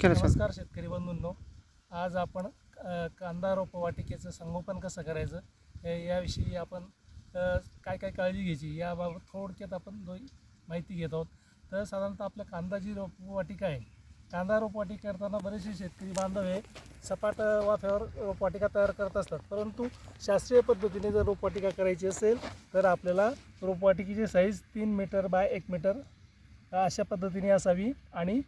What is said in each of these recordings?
केलं नमस्कार शेतकरी बंधूंनो. आज आपण अ, कांदा रोपवाटिकेचं संगोपन कसं करायचं हे याविषयी आपण अ, काय काय काळजी घ्यायची याबाबत थोडक्यात आपण दो माहिती घेत आहोत. तर साधारणतः आपल्या कांदा जी रोपवाटिका आहे. कांदा रोपवाटिका करताना बरेचसे शेतकरी बांधव हे सपाट अ, वाफ्यावर रोपवाटिका तयार करत असतात. परंतु शास्त्रीय पद्धतीने जर रोपवाटिका करायची असेल तर आपल्याला रोपवाटिकेची साईज तीन मीटर बाय एक मीटर अशा पद्धतीने असावी आणि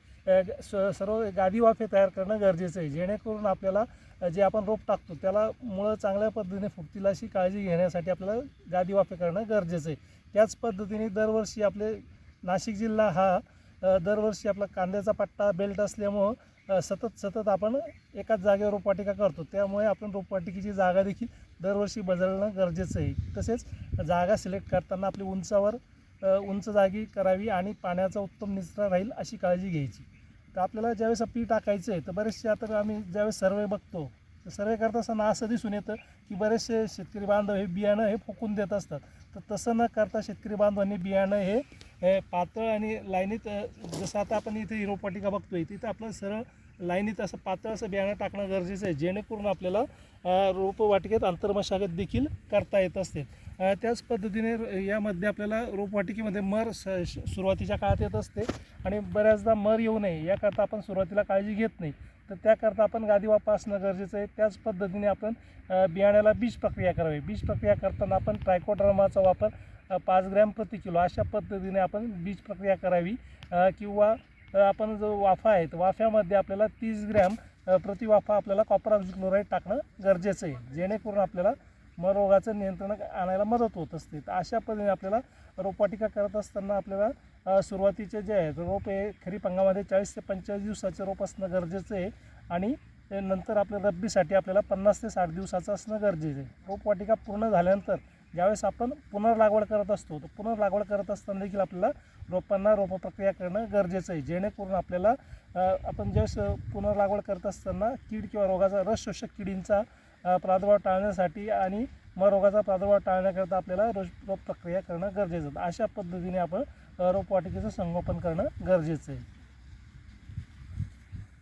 स- सर्व गादी वाफे तयार करणं गरजेचं आहे. जेणेकरून आपल्याला जे आपण रोप टाकतो त्याला मुळं चांगल्या पद्धतीने फुटतील अशी काळजी घेण्यासाठी आपल्याला गादी वाफे करणं गरजेचं आहे. त्याच पद्धतीने दरवर्षी आपले नाशिक जिल्हा हा दरवर्षी आपला कांद्याचा पट्टा बेल्ट असल्यामुळं सतत सतत आपण एकाच जागेवर रोपवाटिका करतो. त्यामुळे आपण रोपवाटिकेची जागा देखील दरवर्षी बदलणं गरजेचं आहे. तसेच जागा सिलेक्ट करताना आपली उंचावर उंच जागी करावी आणि पाण्याचा उत्तम निचरा राहील अशी काळजी घ्यायची. तर आपल्याला ज्यावेळेस पी टाकायचं आहे तर बरेचसे आता आम्ही ज्यावेळेस सर्वे बघतो तर सर्वे करत असताना असं दिसून येतं की बरेचसे शेतकरी बांधव हे बियाणं हे फुकून देत असतात. तर तसं न करता शेतकरी बांधवांनी बियाणं हे हे पातळ आणि लाईनीत जसं आता आपण इथे हिरोपाटिका बघतोय तिथं आपलं सरळ लाईनीत असं पातळ असं बियाणं टाकणं गरजेचं आहे जेणेकरून आपल्याला रोपवाटिकेत आंतरमशागत देखील करता येत असते. त्याच पद्धतीने र- यामध्ये आपल्याला रोपवाटिकेमध्ये मर स श- सुरुवातीच्या काळात येत असते आणि बऱ्याचदा मर येऊ नये याकरता आपण सुरुवातीला काळजी घेत नाही. तर त्याकरता आपण गादी असणं गरजेचं आहे. त्याच पद्धतीने आपण बियाण्याला बीज प्रक्रिया करावी. बीज प्रक्रिया करताना आपण ट्रायकोड्रामाचा वापर पाच ग्रॅम प्रति किलो अशा पद्धतीने आपण बीज प्रक्रिया करावी. किंवा आपण जो वाफा आहे वाफ्यामध्ये आपल्याला तीस ग्रॅम प्रति वाफा आपल्याला कॉपर ऑक्झिक्लोराईड टाकणं गरजेचं आहे. जेणेकरून आपल्याला मरोगाचं नियंत्रण आणायला मदत होत असते. तर अशा पद्धतीने आपल्याला रोपवाटिका करत असताना आपल्याला सुरुवातीचे जे आहेत रोप हे खरीप हंगामध्ये चाळीस ते पंचेचाळीस दिवसाचे रोप असणं गरजेचं आहे. आणि नंतर आपल्या रब्बीसाठी आपल्याला पन्नास ते साठ दिवसाचं असणं गरजेचं आहे. रोपवाटिका पूर्ण झाल्यानंतर ज्यावेळेस आपण पुनर्लागवड करत असतो तर पुनर्लागवड करत असताना देखील आपल्याला रोपांना रोपप्रक्रिया करणं गरजेचं आहे. जेणेकरून आपल्याला आपण ज्यावेळेस पुनर्लागवड करत असताना कीड किंवा रोगाचा रस शोषक किडींचा प्रादुर्भाव टाळण्यासाठी आणि मग रोगाचा प्रादुर्भाव टाळण्याकरता आपल्याला रोज रोप प्रक्रिया करणं गरजेचं आहे. अशा पद्धतीने आपण रोपवाटिकेचं संगोपन करणं गरजेचं आहे.